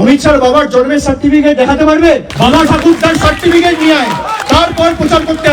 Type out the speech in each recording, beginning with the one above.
অমিত শাহ বাবার জন্মের সার্টিফিকেট দেখাতে পারবে? বাবা সার্টিফিকেট নিয়ে আয়। তারপর করতে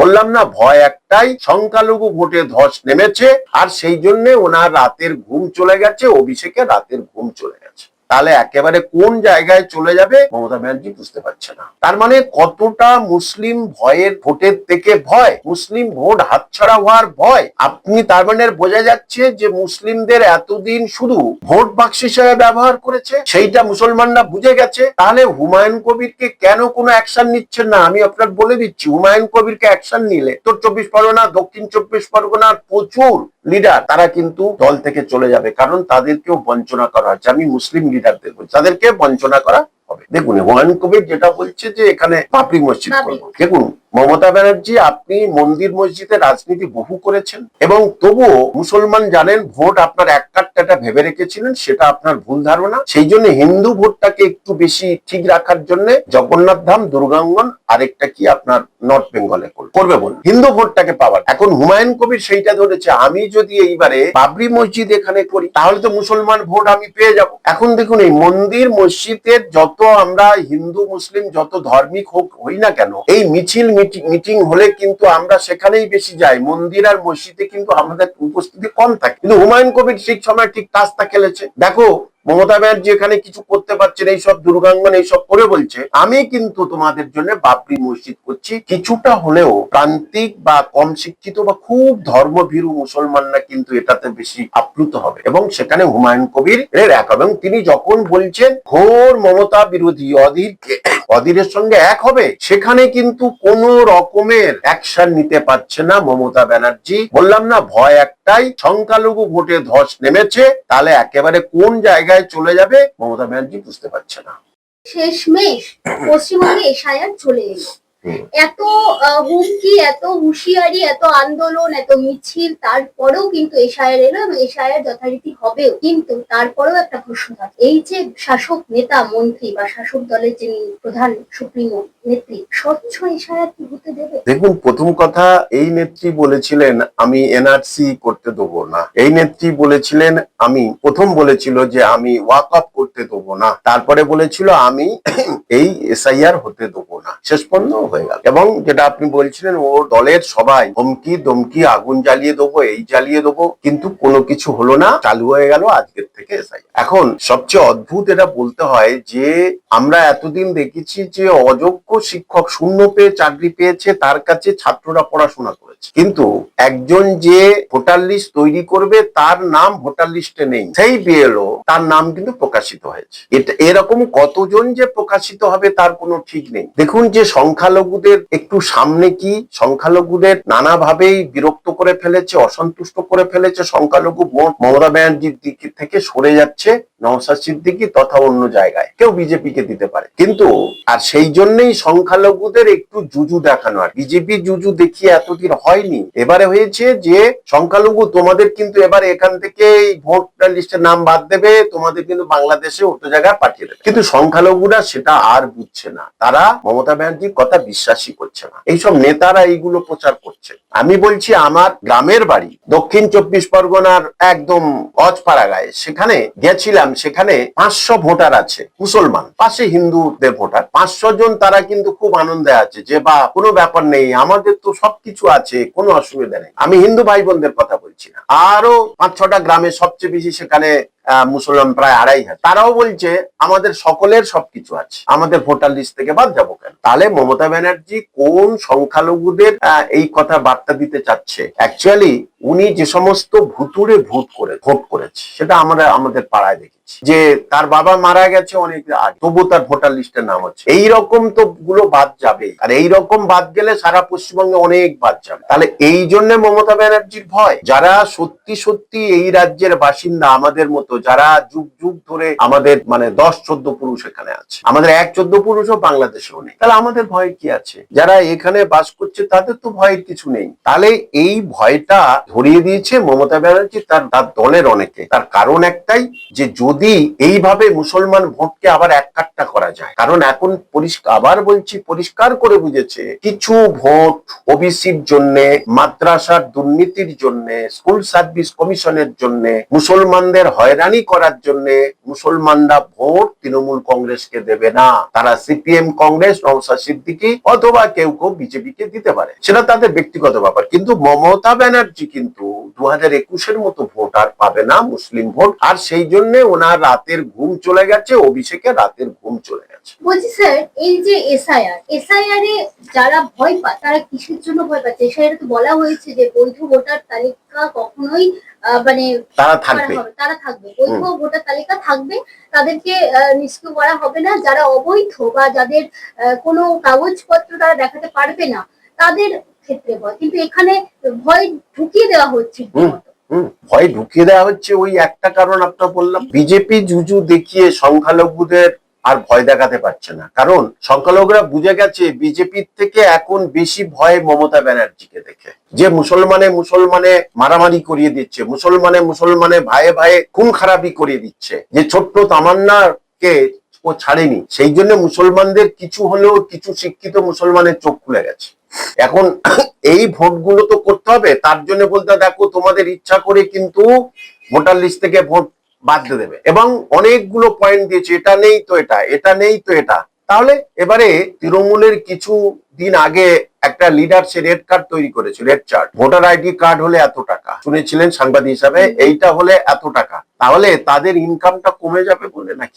বললাম না, ভয় একটাই, সংখ্যালঘু ভোটে ধস নেমেছে, আর সেই জন্য ওনার রাতের ঘুম চলে গেছে, অভিষেকের রাতের ঘুম চলে গেছে। তাহলে একেবারে কোন জায়গায় চলে যাবে মমতা ব্যানার্জি বুঝতে পারছে না। তার মানে কতটা মুসলিম ভয়ের ভোটের থেকে ভয়, মুসলিম ভোট হাতছাড়া হওয়ার ভয়, আপনি তার মানে বোঝা যাচ্ছে যে মুসলিমদের এতদিন শুধু ভোট বাক্স হিসেবে ব্যবহার করেছে, সেইটা মুসলমানরা বুঝে গেছে। তাহলে হুমায়ুন কবিরকে কেন কোনো অ্যাকশন নিচ্ছেন না? আমি আপনার বলে দিচ্ছি, হুমায়ুন কবিরকে অ্যাকশন নিলে উত্তর চব্বিশ পরগনা, দক্ষিণ চব্বিশ পরগনার প্রচুর লিডার তারা কিন্তু দল থেকে চলে যাবে, কারণ তাদেরকেও বঞ্চনা করা হচ্ছে। আমি মুসলিম বলছি তাদেরকে বঞ্চনা করা হবে। দেখুন হুমায়ুন কবির যেটা বলছে যে এখানে পাপড়ি মসজিদ করব। দেখুন মমতা ব্যানার্জি আপনি মন্দির মসজিদে রাজনীতি বহু করেছেন এবং তবুও মুসলমান জানেন ভোট আপনার এক কাটটা ভেবে রেখেছিলেন সেটা আপনার ভুল ধারণা। সেই জন্য হিন্দু ভোটটাকে একটু বেশি ঠিক রাখার জন্য জগন্নাথ ধাম দুর্গাঙ্গন আরেকটা কি আপনার নর্থ বেঙ্গলে করবে। করবে বল হিন্দু ভোটটাকে পাওয়ার। এখন হুমায়ুন কবির সেইটা ধরেছে আমি যদি এইবারে বাবরি মসজিদ এখানে করি তাহলে তো মুসলমান ভোট আমি পেয়ে যাব। এখন দেখুন এই মন্দির মসজিদের যত আমরা হিন্দু, মুসলিম যত ধর্মিক হোক, হই না কেন, এই মিছিল মিটিং হলে কিন্তু আমরা সেখানেই বেশি যাই। মন্দির আর মসজিদে কিন্তু আমাদের উপস্থিতি কম থাকে। কিন্তু হুমায়ুন কবির ঠিক সময় ঠিক কাজটা খেলেছে। দেখো মমতা ব্যানার্জি এখানে কিছু করতে পারছেন এইসব দুর্গাঙ্গন এইসব করে বলছে। আমি কিন্তু তোমাদের জন্য বাবরি মসজিদ করছি। কিছুটা হলেও প্রান্তিক বা কম শিক্ষিত বা খুব ধর্মভীরু মুসলমানরা কিন্তু এটাতে বেশি আপ্লুত হবে। এবং সেখানে হুমায়ুন কবির এর এক এবং তিনি যখন বলছেন, ঘোর মমতা বিরোধী অধীরকে অধীরের সঙ্গে এক হবে, সেখানে কিন্তু কোন রকমের অ্যাকশন নিতে পারছে না মমতা ব্যানার্জি। বললাম না, ভয় একটাই, সংখ্যালঘু ভোটে ধস নেমেছে, তাহলে একেবারে কোন জায়গায় চলে যাবে মমতা ব্যানার্জি বুঝতে পারছে না। শেষমেশ পশ্চিমবঙ্গে এসআইআর চলে এলো। এত হুমকি এত হুঁশিয়ারি এত আন্দোলন এত মিছিল তারপরেও কিন্তু এশায়ার এলো এবং এশায়ার যথারীতি হবেও। কিন্তু তারপরেও একটা প্রশ্ন থাকে। এই যে শাসক নেতা মন্ত্রী বা শাসক দলের যিনি প্রধান সুপ্রিমো দেখুন, প্রথম কথা, এই নেত্রী বলেছিলেন, আমি এনআরসি করতে দেবো না। এই নেত্রী বলেছিলেন, আমি প্রথম বলেছিল যে, আমি ওয়াক আপ করতে দেবো না। তারপরে বলেছিল, আমি এই এসআইআর হতে দেবো না। শেষ পর্যন্ত হয়ে গেল। এবং যেটা আপনি বলছিলেন, ও দলের সবাই ধমকি দমকি আগুন জ্বালিয়ে দেবো, এই জ্বালিয়ে দেবো, কিন্তু কোনো কিছু হলো না, চালু হয়ে গেল আজকের থেকে এসআইআর এখন সবচেয়ে অদ্ভুত এটা বলতে হয় যে, আমরা এতদিন দেখেছি যে, অযোগ্য শিক্ষক শূন্য পেয়ে চাকরি পেয়েছে, তার কাছে ছাত্ররা পড়াশোনা করেছে। কিন্তু একজন যে ভোটার লিস্ট তৈরি করবে, তার নাম ভোটার লিস্টে নেই। সেই বিএলও, তার নাম কিন্তু প্রকাশিত হয়েছে। এটা এরকম কতজন যে প্রকাশিত হবে, তার কোনো ঠিক নেই। দেখুন যে সংখ্যালঘুদের একটু সামনে কি, সংখ্যালঘুদের নানাভাবেই বিরক্ত করে ফেলেছে, অসন্তুষ্ট করে ফেলেছে। সংখ্যালঘু মমতা ব্যানার্জির দিক থেকে সরে যাচ্ছে, নওশাদ সিদ্দিকি তথা অন্য জায়গায়। কেউ বিজেপি কে দিতে পারে। কিন্তু, আর সেই জন্যই সংখ্যালঘুদের একটু জুজু দেখানো আর বিজেপি জুজু দেখিয়ে এতদিন হয়নি। এবারে হয়েছে যে সংখ্যালঘু তোমাদের কিন্তু এবার এখান থেকে ভোটার লিস্টের নাম বাদ দেবে, তোমাদের কিন্তু বাংলাদেশে অন্য জায়গায় পাঠিয়ে দেবে। কিন্তু সংখ্যালঘুরা সেটা আর বুঝছে না। তারা মমতা ব্যানার্জির কথা বিশ্বাসই করছে না। এইসব নেতারা এইগুলো প্রচার করছে। আমি বলছি আমার গ্রামের বাড়ি, দক্ষিণ চব্বিশ পরগনার একদম অজপাড়া গায়ে সেখানে গেছিলাম, সেখানে পাঁচশো ভোটার আছে, মুসলমান পাশে হিন্দুদের ভোটার। পাঁচশো জন তারা কিন্তু খুব আনন্দে আছে যে বা কোনো ব্যাপার নেই, আমাদের তো সবকিছু আছে, কোনো অসুবিধা নেই। আমি হিন্দু ভাই বোনদের কথা বলছি না। আরও পাঁচ ছটা গ্রামে সবচেয়ে বেশি সেখানে মুসলমান প্রায় আড়াই হাজার। তারাও বলছে, আমাদের সকলের সবকিছু আছে। আমাদের ভোটার লিস্ট থেকে বাদ যাব কেন? তাহলে মমতা ব্যানার্জি কোন সংখ্যালঘুদের এই কথা বার্তা দিতে চাচ্ছে? অ্যাকচুয়ালি উনি যে সমস্ত ভুতুরে ভূত করে, ভোট করেছে, সেটা আমরা আমাদের পাড়ায় দেখেছি। যে তার বাবা মারা গেছে অনেক তবু তার ভোটার লিস্টের নাম হচ্ছে এইরকম তো গুলো বাদ যাবে আর এই রকম বাদ গেলে সারা পশ্চিমবঙ্গে অনেক বাদ যাবে। তাহলে এই জন্য মমতা ব্যানার্জির ভয়? যারা সত্যি সত্যি এই রাজ্যের বাসিন্দা, আমাদের মতো যারা যুগ যুগ ধরে আমাদের মানে দশ চোদ্দ পুরুষ এখানে আছে, আমাদের এক চোদ্দ পুরুষও বাংলাদেশেও নেই। তাহলে আমাদের ভয় কি আছে? যারা এখানে বাস করছে তাদের তো ভয়ের কিছু নেই। তাহলে এই ভয়টা ধরিয়ে দিয়েছে মমতা ব্যানার্জি তার তার দলের অনেকে। তার কারণ একটাই যে যদি এইভাবে মুসলমান ভোটকে আবার এক কাট্টা করা যায়, কারণ এখন পরিষ্কার আবার বলছি পরিষ্কার করে বুঝেছে, কিছু ভোট ওবিসির জন্য, মাদ্রাসার দুর্নীতির জন্য, স্কুল সার্ভিস কমিশনের জন্য মুসলমানদের হয়রানি হয়রানি করার জন্য মুসলমানরা ভোট তৃণমূল কংগ্রেসকে দেবে না। তারা সিপিএম কংগ্রেস নওশাদ সিদ্দিকি অথবা কেউ কেউ বিজেপিকে দিতে পারে। সেটা তাদের ব্যক্তিগত ব্যাপার। কিন্তু মমতা ব্যানার্জি কিন্তু দু হাজার একুশের মতো ভোট আর পাবে না, মুসলিম ভোট। আর সেই জন্য ওনার রাতের ঘুম চলে গেছে অভিষেকে রাতের ঘুম চলে গেছে। বলছি স্যার এই যে এসআইআর এসআইআর এ যারা ভয় পায় তারা কিসের জন্য ভয় পাচ্ছে? এসআইআর তো বলা হয়েছে যে বৈধ ভোটার তালিকা কখনোই মানে তারা থাকবে। তারা থাকবে। বৈধ ভোটার তালিকা থাকবে তাদেরকে নিষ্ক্রিয় করা হবে না। যারা অবৈধ বা যাদের কোনো কাগজপত্র তারা দেখাতে পারবে না তাদের ক্ষেত্রে ভয়। কিন্তু এখানে ভয় ঢুকিয়ে দেওয়া হচ্ছে ভয় ঢুকিয়ে দেওয়া হচ্ছে। ওই একটা কারণ আপনার বললাম বিজেপি জুজু দেখিয়ে সংখ্যালঘুদের আর ভয় দেখাতে পারছে না। কারণ সংখ্যালঘুরা বুঝে গেছে বিজেপির থেকে এখন বেশি ভয় মমতা ব্যানার্জিকে দেখে। যে মুসলমানে মুসলমানে মারামারি করিয়ে দিচ্ছে, মুসলমানে মুসলমানে ভাইয়ে ভাইয়ে খুন খারাপি করিয়ে দিচ্ছে, যে ছোট্ট তামান্নাকে ও ছাড়েনি, সেই জন্য মুসলমানদের কিছু হলেও কিছু শিক্ষিত মুসলমানের চোখ খুলে গেছে। এখন এই ভোটগুলো তো করতে হবে, তার জন্য বলতে দেখো তোমাদের ইচ্ছা করে কিন্তু ভোটার লিস্ট থেকে ভোট বাদ দিয়ে দেবে। এবং অনেকগুলো পয়েন্ট দিয়েছে এটা নেই তো এটা এটা নেই তো এটা। তাহলে এবারে তৃণমূলের কিছু দিন আগে একটা লিডার সে রেড কার্ড তৈরি করেছে red chart voter ID card হলে এত টাকা। শুনেছিলেন সাংবাদিক হিসাবে এইটা হলে এত টাকা। তাহলে তাদের ইনকামটা কমে যাবে বলে নাকি?